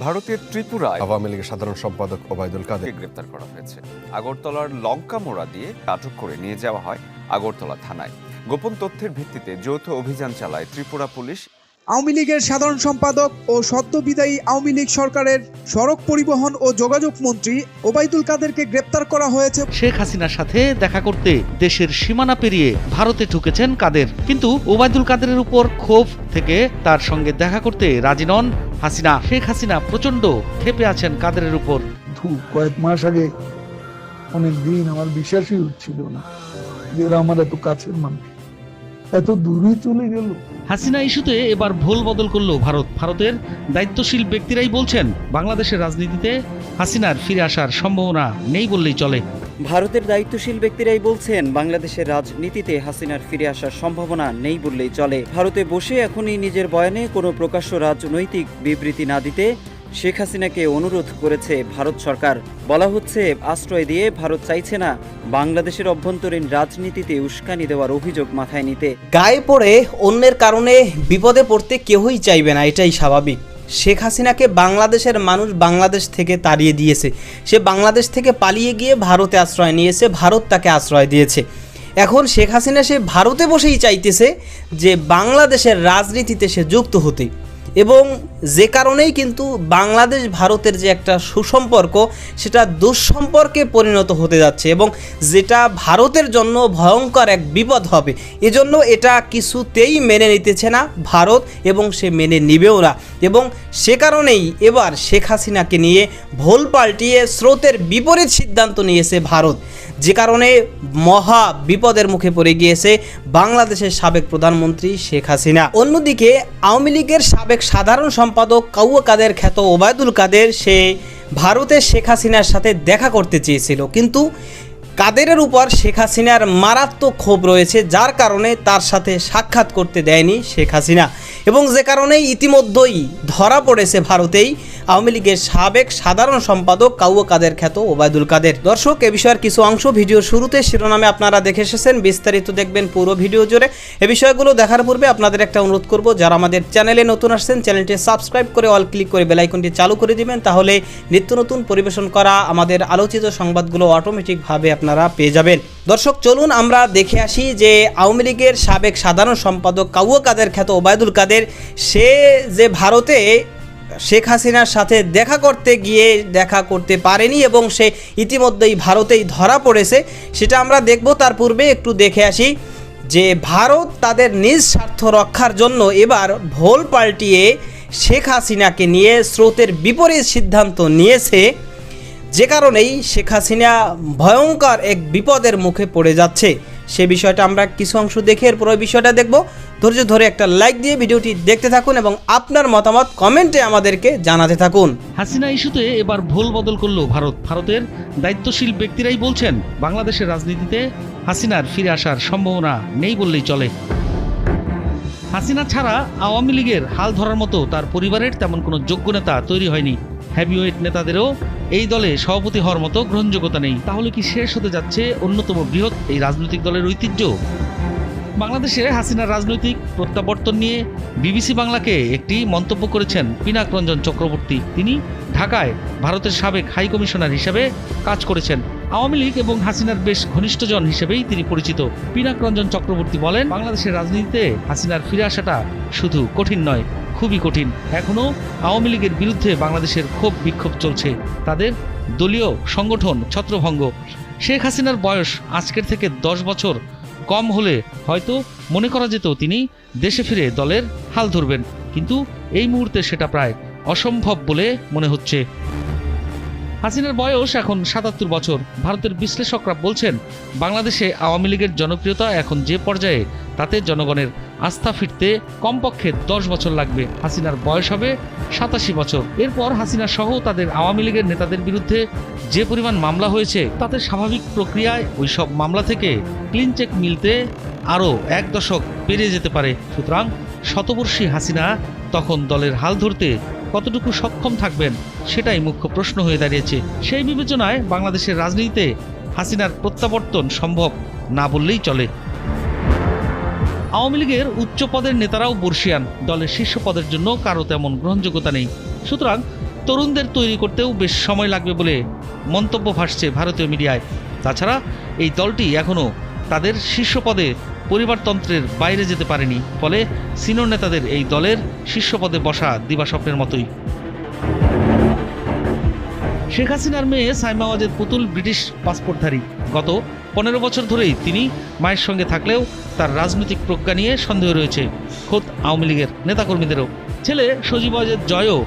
ভারতের ত্রিপুরায় আওয়ামী লীগের সাধারণ সম্পাদক ওবায়দুল কাদের। গ্রেপ্তার করা হয়েছে? আগরতলার লঙ্কা মোড়া দিয়ে আটক করে নিয়ে যাওয়া হয় আগরতলা থানায়। গোপন তথ্যের ভিত্তিতে যৌথ অভিযান চালায় ত্রিপুরা পুলিশ আওয়ামী লীগের সাধারণ সম্পাদক ও সদ্য বিদায়ী আওয়ামী লীগ সরকারের সড়ক পরিবহন ও যোগাযোগ মন্ত্রী ওবায়দুল কাদেরকে গ্রেপ্তার করা হয়েছে। শেখ হাসিনার সাথে দেখা করতে দেশের সীমানা পেরিয়ে ভারতে ঢুকেছেন কাদের। কিন্তু ওবায়দুল কাদেরের উপর ক্ষোভ থেকে তার সঙ্গে দেখা করতে রাজি নন হাসিনা। শেখ হাসিনা প্রচণ্ড ক্ষেপে আছেন কাদেরের উপর। ধু কয়েক মাস আগে অনেক দিন আমার বিশ্বাসই হচ্ছিল না যে আমার এত কাছের মানুষ। এত দূরে চলে গেল। হাসিনা ইস্যুতে এবার ভুল বদল করল ভারত। ভারতের দায়িত্বশীল ব্যক্তিরাই বলছেন বাংলাদেশের রাজনীতিতে হাসিনার ফিরে আসার সম্ভাবনা নেই বললেই চলে। ভারতের দায়িত্বশীল ব্যক্তিরাই বলছেন বাংলাদেশের রাজনীতিতে হাসিনার ফিরে আসার সম্ভাবনা নেই বললেই চলে। ভারতে বসে এখনই নিজের বয়ানে কোনো প্রকাশ্য রাজনৈতিক বিবৃতি না দিতে শেখ হাসিনাকে অনুরোধ করেছে ভারত সরকার। বলা হচ্ছে, আশ্রয় দিয়ে ভারত চাইছে না বাংলাদেশের অভ্যন্তরীণ রাজনীতিতে উস্কানি দেওয়ার অভিযোগ মাথায় নিতে। গায়ে পড়ে অন্যের কারণে বিপদে পড়তে কেউই চাইবে না, এটাই স্বাভাবিক। শেখ হাসিনাকে বাংলাদেশের মানুষ বাংলাদেশ থেকে তাড়িয়ে দিয়েছে। সে বাংলাদেশ থেকে পালিয়ে গিয়ে ভারতে আশ্রয় নিয়েছে, ভারত তাকে আশ্রয় দিয়েছে। এখন শেখ হাসিনা সে ভারতে বসেই চাইতেছে যে বাংলাদেশের রাজনীতিতে সে যুক্ত হতে। এবং যে কারণেই কিন্তু বাংলাদেশ ভারতের যে একটা সুসম্পর্ক, সেটা দুঃসম্পর্কে পরিণত হতে যাচ্ছে এবং যেটা ভারতের জন্য ভয়ঙ্কর এক বিপদ হবে। এজন্য এটা কিছুতেই মেনে নিতেছে না ভারত এবং সে মেনে নিবেও না। এবং সে কারণেই এবার শেখ হাসিনাকে নিয়ে ভোল পাল্টিয়ে স্রোতের বিপরীত সিদ্ধান্ত নিয়েছে ভারত। যে কারণে মহা বিপদের মুখে পড়ে গিয়েছে বাংলাদেশের সাবেক প্রধানমন্ত্রী শেখ হাসিনা। অন্যদিকে আওয়ামী লীগের সাবেক সাধারণ সম্পাদক কাউয়া কাদের খ্যাত ওবায়দুল কাদের সে ভারতের শেখ হাসিনার সাথে দেখা করতে চেয়েছিল। কিন্তু কাদেরের উপর শেখ হাসিনার মারাত্মক ক্ষোভ রয়েছে, যার কারণে তার সাথে সাক্ষাৎ করতে দেয়নি শেখ হাসিনা। এবং যে কারণে ইতিমধ্যেই ধরা পড়েছে ভারতেই, আওয়ামী লীগের সাবেক সাধারণ সম্পাদক কাউয়া কাদের খ্যাত ওবায়দুল কাদের। দর্শক, এ বিষয়ের কিছু অংশ ভিডিওর শুরুতে শিরোনামে আপনারা দেখে এসেছেন। বিস্তারিত দেখবেন পুরো ভিডিও জুড়ে। এ বিষয়গুলো দেখার পূর্বে আপনাদের একটা অনুরোধ করব, যারা আমাদের চ্যানেলে নতুন আসছেন, চ্যানেলটি সাবস্ক্রাইব করে অল ক্লিক করে বেলাইকনটি চালু করে দিবেন, তাহলে নিত্য নতুন পরিবেশন করা আমাদের আলোচিত সংবাদগুলো অটোমেটিকভাবে আপনারা পেয়ে যাবেন। দর্শক, চলুন আমরা দেখে আসি যে আওয়ামী লীগের সাবেক সাধারণ সম্পাদক কাউয়া কাদের, খ্যাত ওবায়দুল কাদের, সে যে ভারতে শেখ হাসিনার সাথে দেখা করতে গিয়ে দেখা করতে পারেনি এবং সে ইতিমধ্যেই ভারতেই ধরা পড়েছে, সেটা আমরা দেখব। তার পূর্বে একটু দেখে আসি যে ভারত তাদের নিজ স্বার্থ রক্ষার জন্য এবার ভোল পাল্টিয়ে শেখ হাসিনাকে নিয়ে স্রোতের বিপরীত সিদ্ধান্ত নিয়েছে। যে কারণেই শেখ হাসিনা ভয়ঙ্কর এক বিপদের মুখে পড়ে যাচ্ছে। সে বিষয়টা আমরা কিছু অংশ দেখে এরপর ওই বিষয়টা দেখব। ধৈর্য ধরে একটা লাইক দিয়ে ভিডিওটি দেখতে থাকুন এবং আপনার মতামত কমেন্টে আমাদেরকে জানাতে থাকুন। হাসিনা ইস্যুতে এবার ভুল বদল করল ভারত। ভারতের দায়িত্বশীল ব্যক্তিরাই বলছেন, বাংলাদেশের রাজনীতিতে হাসিনার ফিরে আসার সম্ভাবনা নেই বললেই চলে। হাসিনা ছাড়া আওয়ামী লীগের হাল ধরার মতো তার পরিবারের তেমন কোনো যোগ্য নেতা তৈরি হয়নি। হ্যাভিওয়েট নেতাদেরও এই দলে সভাপতি হওয়ার মতো গ্রহণযোগ্যতা নেই। তাহলে কি শেষ হতে যাচ্ছে অন্যতম বৃহৎ এই রাজনৈতিক দলের ঐতিহ্য? বাংলাদেশে হাসিনার রাজনৈতিক প্রত্যাবর্তন নিয়ে বিবিসি বাংলাকে একটি মন্তব্য করেছেন পিনাক রঞ্জন চক্রবর্তী। তিনি ঢাকায় ভারতের সাবেক হাই কমিশনার হিসেবে কাজ করেছেন। আওয়ামী লীগ এবং হাসিনার বেশ ঘনিষ্ঠজন হিসেবেই তিনি পরিচিত। পিনাক রঞ্জন চক্রবর্তী বলেন, বাংলাদেশের রাজনীতিতে হাসিনার ফিরে আসাটা শুধু কঠিন নয় খুবই কঠিন। এখনও আওয়ামী লীগের বিরুদ্ধে বাংলাদেশের ক্ষোভ বিক্ষোভ চলছে। তাদের দলীয় সংগঠন ছত্রভঙ্গ। শেখ হাসিনার বয়স আজকের থেকে দশ বছর কম হলে হয়তো মনে করা যেত তিনি দেশে ফিরে দলের হাল ধরবেন। কিন্তু এই মুহূর্তে সেটা প্রায় অসম্ভব বলে মনে হচ্ছে। হাসিনার বয়স এখন সাতাত্তর বছর। ভারতের বিশ্লেষকরা বলছেন, বাংলাদেশে আওয়ামী লীগের জনপ্রিয়তা এখন যে পর্যায়ে, তাতে জনগণের আস্থা ফিরতে কমপক্ষে দশ বছর লাগবে। হাসিনার বয়স হবে সাতাশি বছর। এরপর হাসিনা সহ তাদের আওয়ামী লীগের নেতাদের বিরুদ্ধে যে পরিমাণ মামলা হয়েছে, তাতে স্বাভাবিক প্রক্রিয়ায় ওই সব মামলা থেকে ক্লিন চেক মিলতে আরও এক দশক পেরিয়ে যেতে পারে। সুতরাং শতবর্ষী হাসিনা তখন দলের হাল ধরতে কতটুকু সক্ষম থাকবেন, সেটাই মুখ্য প্রশ্ন হয়ে দাঁড়িয়েছে। সেই বিবেচনায় বাংলাদেশের রাজনীতিতে হাসিনার প্রত্যাবর্তন সম্ভব না বললেই চলে। আওয়ামী লীগের উচ্চ পদের নেতারাও বর্ষিয়ান। দলের শীর্ষ পদের জন্য কারও তেমন গ্রহণযোগ্যতা নেই। সুতরাং তরুণদের তৈরি করতেও বেশ সময় লাগবে বলে মন্তব্য ভাসছে ভারতীয় মিডিয়ায়। তাছাড়া এই দলটি এখনও তাদের শীর্ষ পদে পরিবারতন্ত্রের বাইরে যেতে পারেনি। ফলে সিনিয়র নেতাদের এই দলের শীর্ষ পদে বসা দিবাস্বপ্নের মতোই। শেখ হাসিনার মেয়ে সাইমা ওয়াজেদ পুতুল ব্রিটিশ পাসপোর্টধারী। গত পনেরো বছর ধরেই তিনি মায়ের সঙ্গে থাকলেও তার রাজনৈতিক প্রজ্ঞা নিয়ে সন্দেহ রয়েছে। খোদ আওয়ামী লীগের নেতাকর্মীদেরও। ছেলে সজীব ওয়াজেদ জয়ও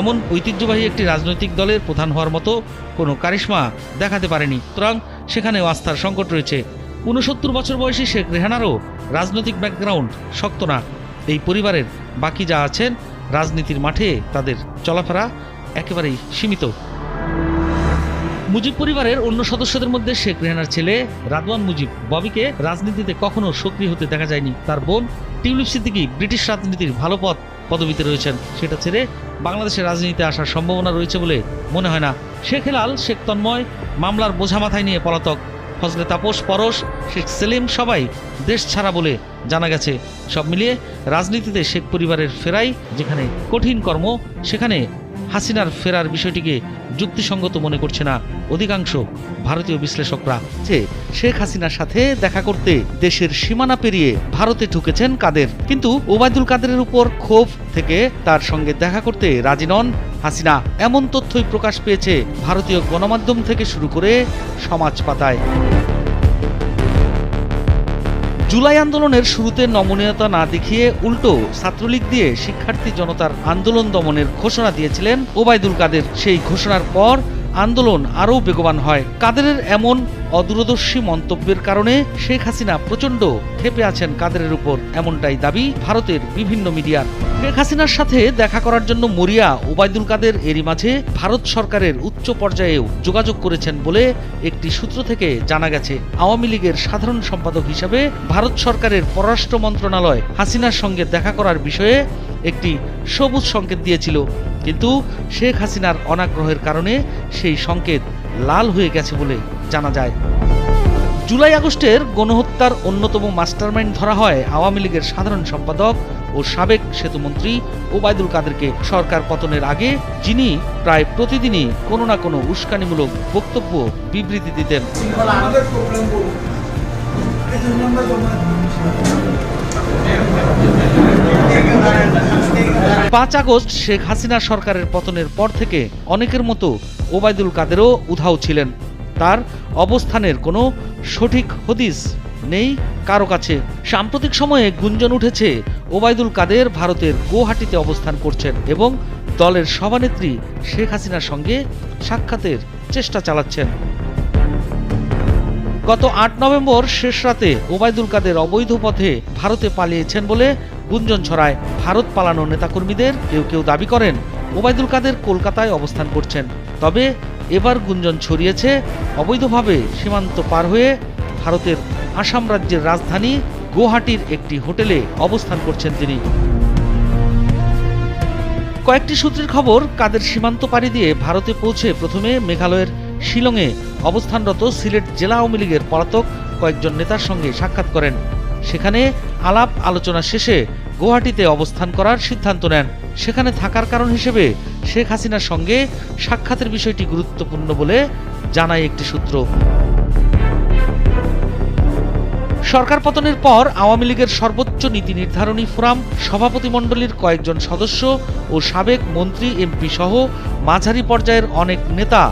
এমন ঐতিহ্যবাহী একটি রাজনৈতিক দলের প্রধান হওয়ার মতো কোনো কারিশ্মা দেখাতে পারেনি। সুতরাং সেখানেও আস্থার সংকট রয়েছে। ঊনসত্তর বছর বয়সী শেখ রেহানারও রাজনৈতিক ব্যাকগ্রাউন্ড শক্ত না। এই পরিবারের বাকি যা আছেন রাজনীতির মাঠে তাদের চলাফেরা একেবারেই সীমিত। মুজিব পরিবারের অন্য সদস্যদের মধ্যে শেখ রেহানার ছেলে রাদওয়ান মুজিব, ববিকে রাজনীতিতে কখনো সক্রিয় হতে দেখা যায়নি। তার বোন টিউলিপ সিদ্দিকি ব্রিটিশ রাজনীতির ভালো পথ পদবিতে রয়েছেন। সেটা ছেড়ে বাংলাদেশের রাজনীতিতে আসার সম্ভাবনা রয়েছে বলে মনে হয় না। শেখ হেলাল, শেখ তন্ময় মামলার বোঝা মাথায় নিয়ে পলাতক। ফজলে তাপস, পরশ, শেখ সেলিম সবাই দেশ ছাড়া বলে জানা গেছে। সব মিলিয়ে রাজনীতিতে শেখ পরিবারের ফেরাই যেখানে কঠিন কর্ম, সেখানে হাসিনার ফেরার বিষয়টিকে যুক্তিসঙ্গত মনে করছে না অধিকাংশ ভারতীয় বিশ্লেষকরা। যে শেখ হাসিনার সাথে দেখা করতে দেশের সীমানা পেরিয়ে ভারতে ঢুকেছেন কাদের? কিন্তু ওবায়দুল কাদেরের উপর ক্ষোভ থেকে তার সঙ্গে দেখা করতে রাজি নন হাসিনা। এমন তথ্যই প্রকাশ পেয়েছে ভারতীয় গণমাধ্যম থেকে শুরু করে সমাজ পাতায়। জুলাই আন্দোলনের শুরুতে নমনীয়তা না দেখিয়ে উল্টো ছাত্রলীগ দিয়ে শিক্ষার্থী জনতার আন্দোলন দমনের ঘোষণা দিয়েছিলেন ওবায়দুল কাদের। সেই ঘোষণার পর আন্দোলন আরও বেগবান হয়। কাদেরের এমন অদূরদর্শী মন্তব্যের কারণে শেখ হাসিনা প্রচণ্ড ক্ষেপে আছেন কাদেরের উপর। এমনটাই দাবি ভারতের বিভিন্ন মিডিয়ার। শেখ হাসিনার সাথে দেখা করার জন্য মরিয়া ওবায়দুল কাদের এরই মাঝে ভারত সরকারের উচ্চ পর্যায়েও যোগাযোগ করেছেন বলে একটি সূত্র থেকে জানা গেছে। আওয়ামী লীগের সাধারণ সম্পাদক হিসাবে ভারত সরকারের পররাষ্ট্র মন্ত্রণালয় হাসিনার সঙ্গে দেখা করার বিষয়ে একটি সবুজ সংকেত দিয়েছিল। কিন্তু শেখ হাসিনার অনাগ্রহের কারণে সেই সংকেত লাল হয়ে গেছে বলে জানা যায়। জুলাই আগস্টের গণহত্যার অন্যতম মাস্টারমাইন্ড ধরা হয় আওয়ামী লীগের সাধারণ সম্পাদক ও সাবেক সেতুমন্ত্রী ওবায়দুল কাদেরকে। সরকার পতনের আগে যিনি প্রায় প্রতিদিনই কোনো না কোনো উস্কানিমূলক বক্তব্য বিবৃতি দিতেন। পাঁচ আগস্ট শেখ হাসিনা সরকারের পতনের পর থেকে অনেকের মতো ওবায়দুল কাদেরও উধাও ছিলেন। তার অবস্থানের কোনো সঠিক হদিস নেই কারও কাছে। সাম্প্রতিক সময়ে গুঞ্জন উঠেছে, ওবায়দুল কাদের ভারতের গুয়াহাটিতে অবস্থান করছেন এবং দলের সভানেত্রী শেখ হাসিনার সঙ্গে সাক্ষাতের চেষ্টা চালাচ্ছেন। গত আট নভেম্বর শেষ রাতে ওবায়দুল কাদের অবৈধ পথে ভারতে পালিয়েছেন বলে গুঞ্জন ছড়ায়। ভারত পালানো নেতাকর্মীদের কেউ কেউ দাবি করেন, ওবায়দুল কাদের কলকাতায় অবস্থান করছেন। তবে এবার গুঞ্জন ছড়িয়েছে। অবৈধভাবে সীমান্ত পার হয়ে ভারতের আসাম রাজ্যের রাজধানী গুয়াহাটির একটি হোটেলে অবস্থান করছেন তিনি। কয়েকটি সূত্রের খবর, কাদের সীমান্ত পাড়ি দিয়ে ভারতে পৌঁছে প্রথমে মেঘালয়ের শিলংয়ে অবস্থানরত সিলেট জেলা আওয়ামী লীগের পলাতক কয়েকজন নেতার সঙ্গে সাক্ষাৎ করেন। সেখানে আলাপ আলোচনা শেষে গুয়াহাটিতে অবস্থান করার সিদ্ধান্ত নেন। সেখানে থাকার কারণ হিসেবে শেখ হাসিনার সঙ্গে সাক্ষাতের বিষয়টি গুরুত্বপূর্ণ বলে জানায় একটি সূত্র। সরকার পতনের পর আওয়ামী লীগের সর্বোচ্চ নীতি নির্ধারণী ফোরাম সভাপতিমণ্ডলীর কয়েকজন সদস্য ও সাবেক মন্ত্রী, এমপি সহ মাঝারি পর্যায়ের অনেক নেতা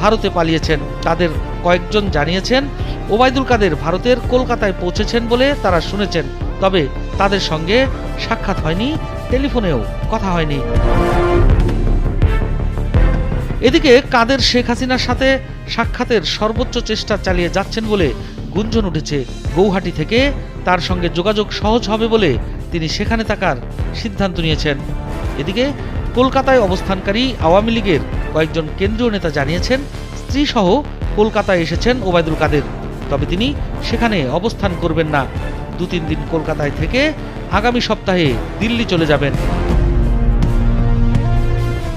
ভারতে পালিয়েছেন। তাদের কয়েকজন জানিয়েছেন, ওবায়দুল কাদের ভারতের কলকাতায় পৌঁছেছেন বলে তারা শুনেছেন। তবে তাদের সঙ্গে সাক্ষাৎ হয়নি, টেলিফোনেও কথা হয়নি। এদিকে কাদের শেখ হাসিনার সাথে সাক্ষাতের সর্বোচ্চ চেষ্টা চালিয়ে যাচ্ছেন বলে গুঞ্জন উঠেছে গৌহাটি থেকে, তার সঙ্গে যোগাযোগ সহজ হবে বলে তিনি সেখানে থাকার সিদ্ধান্ত নিয়েছেন। এদিকে কলকাতায় অবস্থানকারী আওয়ামী লীগের কয়েকজন কেন্দ্রীয় নেতা জানিয়েছেন স্ত্রী সহ কলকাতায় এসেছেন ওবায়দুল কাদের। তবে তিনি সেখানে অবস্থান করবেন না। দু তিন দিন কলকাতায় থেকে আগামী সপ্তাহে দিল্লি চলে যাবেন।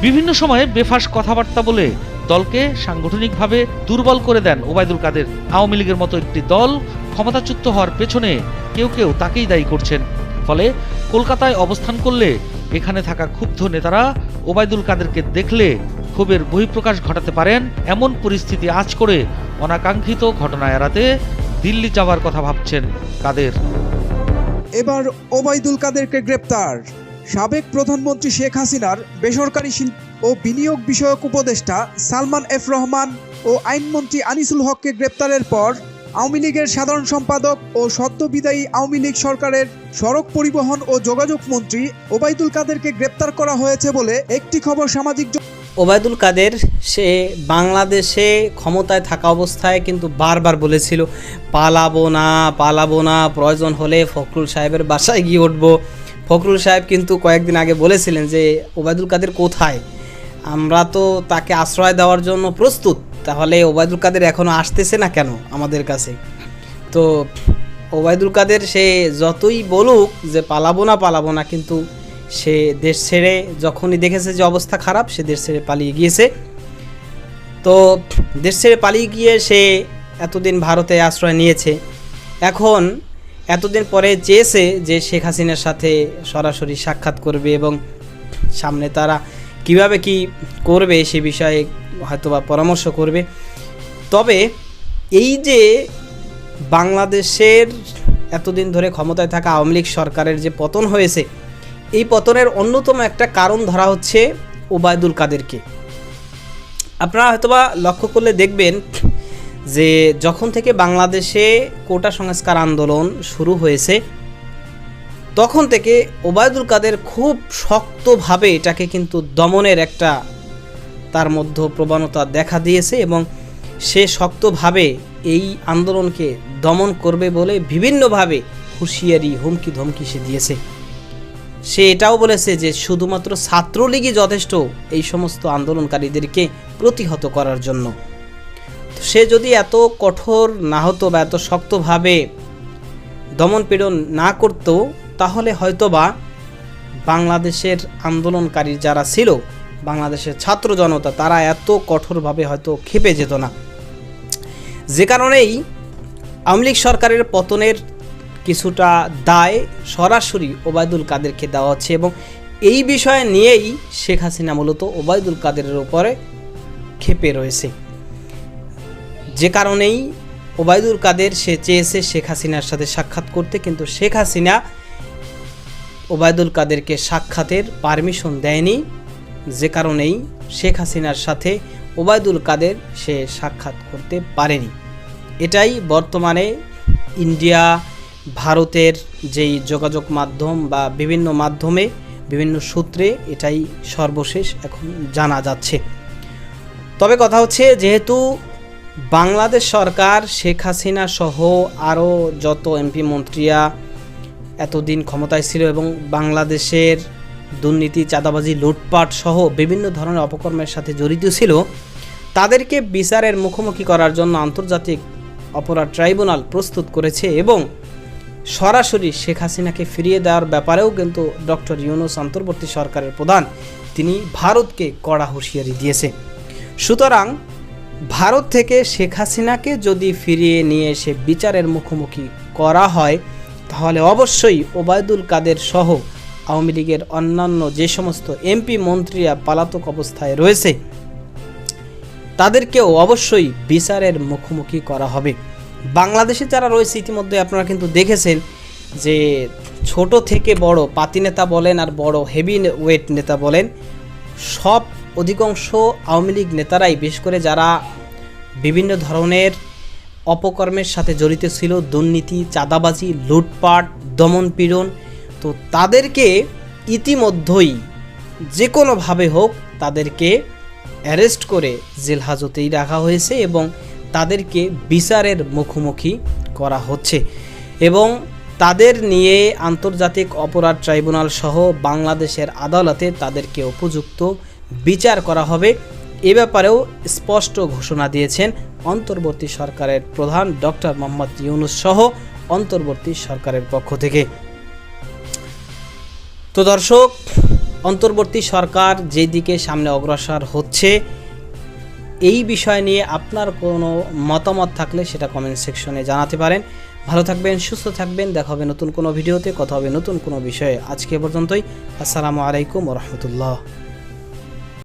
বিভিন্ন সময়ে বেফাস কথাবার্তা বলে দলকে সাংগঠনিকভাবে দুর্বল করে দেন ওবায়দুল কাদের। আওয়ামী লীগের মতো একটি দল ক্ষমতাচ্যুত হওয়ার পেছনে কেউ কেউ তাকেই দায়ী করছেন। ফলে কলকাতায় অবস্থান করলে এখানে থাকা ক্ষুব্ধ নেতারা ওবায়দুল কাদেরকে দেখলে ক্ষোভের বহিঃপ্রকাশ ঘটাতে পারেন। এমন পরিস্থিতি আজ করে অনাকাঙ্ক্ষিত ঘটনা এড়াতে দিল্লি যাওয়ার কথা ভাবছেন কাদের। এবার ওবায়দুল কাদেরকে গ্রেপ্তার। সাবেক প্রধানমন্ত্রী শেখ হাসিনার বেসরকারি শিল্প ও বিনিয়োগ বিষয়ক উপদেষ্টা সালমান এফ রহমান ও আইনমন্ত্রী আনিসুল হককে গ্রেপ্তারের পর আওয়ামী লীগের সাধারণ সম্পাদক ও সদ্য বিদায়ী আওয়ামী লীগ সরকারের সড়ক পরিবহন ও যোগাযোগ মন্ত্রী ওবায়দুল কাদেরকে গ্রেপ্তার করা হয়েছে বলে একটি খবর সামাজিক ওবায়দুল কাদের, সে বাংলাদেশে ক্ষমতায় থাকা অবস্থায় কিন্তু বারবার বলেছিল, পালাবো না পালাবো না, প্রয়োজন হলে ফখরুল সাহেবের বাসায় গিয়ে উঠবো। ফখরুল সাহেব কিন্তু কয়েকদিন আগে বলেছিলেন যে, ওবায়দুল কাদের কোথায়? আমরা তো তাকে আশ্রয় দেওয়ার জন্য প্রস্তুত। তাহলে ওবায়দুল কাদের এখনও আসতেছে না কেন আমাদের কাছে? তো ওবায়দুল কাদের সে যতই বলুক যে পালাবো না পালাবো না, কিন্তু সে দেশ ছেড়ে যখনই দেখেছে যে অবস্থা খারাপ, সে দেশ ছেড়ে পালিয়ে গিয়েছে। তো দেশ ছেড়ে পালিয়ে গিয়ে সে এতদিন ভারতে আশ্রয় নিয়েছে। এখন এতদিন পরে চেয়েছে যে শেখ হাসিনার সাথে সরাসরি সাক্ষাৎ করবে এবং সামনে তারা কীভাবে কি করবে সে বিষয়ে হয়তোবা পরামর্শ করবে। তবে এই যে বাংলাদেশের এতদিন ধরে ক্ষমতায় থাকা আওয়ামী লীগ সরকারের যে পতন হয়েছে, এই পতনের অন্যতম একটা কারণ ধরা হচ্ছে ওবায়দুল কাদেরকে। আপনারা হয়তোবা লক্ষ্য করলে দেখবেন যে যখন থেকে বাংলাদেশে কোটা সংস্কার আন্দোলন শুরু হয়েছে, তখন থেকে ওবায়দুল কাদের খুব শক্তভাবে এটাকে কিন্তু দমনের একটা তার মধ্যে প্রবণতা দেখা দিয়েছে এবং সে শক্তভাবে এই আন্দোলনকে দমন করবে বলে বিভিন্নভাবে হুঁশিয়ারি, হুমকি, ধমকি সে দিয়েছে। সে এটাও বলেছে যে শুধুমাত্র ছাত্রলীগই যথেষ্ট এই সমস্ত আন্দোলনকারীদেরকে প্রতিহত করার জন্য। সে যদি এত কঠোর না হতো বা এত শক্তভাবে দমন পীড়ন না করতো, তাহলে হয়তোবা বাংলাদেশের আন্দোলনকারী যারা ছিল, বাংলাদেশের ছাত্র জনতা, তারা এত কঠোরভাবে হয়তো খেপে যেত না। যে কারণেই আওয়ামী লীগ সরকারের পতনের কিছুটা দায় সরাসরি ওবায়দুল কাদেরকে দেওয়া হচ্ছে এবং এই বিষয় নিয়েই শেখ হাসিনা মূলত ওবায়দুল কাদেরের উপরে ক্ষেপে রয়েছে। যে কারণেই ওবায়দুল কাদের সে চেয়েছে শেখ হাসিনার সাথে সাক্ষাৎ করতে, কিন্তু শেখ হাসিনা ওবায়দুল কাদেরকে সাক্ষাতের পারমিশন দেয়নি। যে কারণেই শেখ হাসিনার সাথে ওবায়দুল কাদের সে সাক্ষাৎ করতে পারেনি। এটাই বর্তমানে ইন্ডিয়া, ভারতের যেই যোগাযোগ মাধ্যম বা বিভিন্ন মাধ্যমে, বিভিন্ন সূত্রে এটাই সর্বশেষ এখন জানা যাচ্ছে। তবে কথা হচ্ছে, যেহেতু বাংলাদেশ সরকার, শেখ হাসিনা সহ আরও যত এমপি মন্ত্রীরা এতদিন ক্ষমতায় ছিল এবং বাংলাদেশের দুর্নীতি, চাঁদাবাজি, লুটপাট সহ বিভিন্ন ধরনের অপকর্মের সাথে জড়িত ছিল, তাদেরকে বিচারের মুখোমুখি করার জন্য আন্তর্জাতিক অপরাধ ট্রাইব্যুনাল প্রস্তুত করেছে এবং সরাসরি শেখ হাসিনাকে ফিরিয়ে দেওয়ার ব্যাপারেও কিন্তু ডক্টর ইউনুস অন্তর্বর্তী সরকারের প্রধান, তিনি ভারতকে কড়া হুঁশিয়ারি দিয়েছে। সুতরাং ভারত থেকে শেখ হাসিনাকে যদি ফিরিয়ে নিয়ে এসে বিচারের মুখোমুখি করা হয়, তাহলে অবশ্যই ওবায়দুল কাদের সহ আওয়ামী লীগের অন্যান্য যে সমস্ত এমপি মন্ত্রীরা পালাতক অবস্থায় রয়েছে, তাদেরকেও অবশ্যই বিচারের মুখোমুখি করা হবে। বাংলাদেশে যারা রয়েছে, ইতিমধ্যে আপনারা কিন্তু দেখেছেন যে ছোট থেকে বড় পাতি নেতা বলেন আর বড় হেভি ওয়েট নেতা বলেন, সব অধিকাংশ আওয়ামী লীগ নেতারাই, বিশেষ করে যারা বিভিন্ন ধরনের অপকর্মের সাথে জড়িত ছিল, দুর্নীতি, চাঁদাবাজি, লুটপাট, দমনপীড়ন, তো তাদেরকে ইতিমধ্যেই যে কোনোভাবে হোক তাদেরকে অ্যারেস্ট করে জেল হাজতেই রাখা হয়েছে এবং তাদেরকে বিচারের মুখোমুখি করা হচ্ছে। এবং তাদের নিয়ে আন্তর্জাতিক অপরাধ ট্রাইব্যুনাল সহ বাংলাদেশের আদালতে তাদেরকে উপযুক্ত বিচার করা হবে। এ ব্যাপারেও স্পষ্ট ঘোষণা দিয়েছেন অন্তর্বর্তী সরকারের প্রধান ডক্টর মোহাম্মদ ইউনুস সহ অন্তর্বর্তী সরকারের পক্ষ থেকে। তো দর্শক, অন্তর্বর্তী সরকার যেদিকে সামনে অগ্রসর হচ্ছে, এই বিষয় নিয়ে আপনার কোনো মতামত থাকলে সেটা কমেন্ট সেকশনে জানাতে পারেন। ভালো থাকবেন, সুস্থ থাকবেন, দেখা হবে নতুন কোনো ভিডিওতে, কথা হবে নতুন কোনো বিষয়ে। আজকে পর্যন্তই। আসসালামু আলাইকুম রহমতুল্লাহ।